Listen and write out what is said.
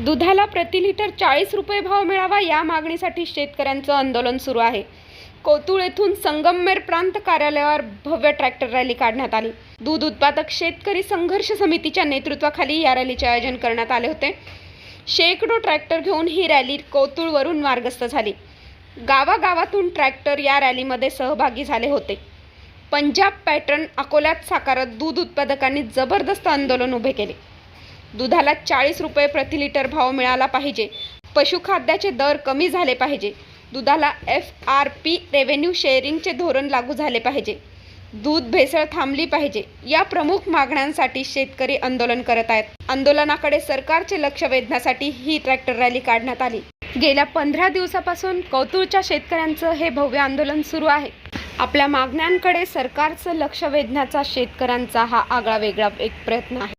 दुधाला प्रति लिटर चाळीस रुपये भाव मिळावा या मागणीसाठी शेतकऱ्यांचं आंदोलन सुरू आहे. कोतुळ येथून संगमनेर प्रांत कार्यालयावर भव्य ट्रॅक्टर रॅली काढण्यात आली. दूध उत्पादक शेतकरी संघर्ष समितीच्या नेतृत्वाखाली या रॅलीचे आयोजन करण्यात आले होते. शेकडो ट्रॅक्टर घेऊन ही रॅली कोतुळवरून मार्गस्थ झाली. गावागावातून ट्रॅक्टर या रॅलीमध्ये सहभागी झाले होते. पंजाब पॅटर्न अकोल्यात साकारत दूध उत्पादकांनी जबरदस्त आंदोलन उभे केले. दुधाला चाळीस रुपये प्रति लिटर भाव मिळाला पाहिजे. पशुखाद्याचे दर कमी झाले पाहिजे. दुधाला एफ आर पी रेव्हेन्यू शेअरिंगचे धोरण लागू झाले पाहिजे. दूध भेसळ थांबली पाहिजे. या प्रमुख मागण्यांसाठी शेतकरी आंदोलन करत आहेत. आंदोलनाकडे सरकारचे लक्ष वेधण्यासाठी ही ट्रॅक्टर रॅली काढण्यात आली. गेल्या पंधरा दिवसापासून कौतूळच्या शेतकऱ्यांचं हे भव्य आंदोलन सुरू आहे. आपल्या मागण्यांकडे सरकारचं लक्ष वेधण्याचा शेतकऱ्यांचा हा आगळा वेगळा एक प्रयत्न आहे.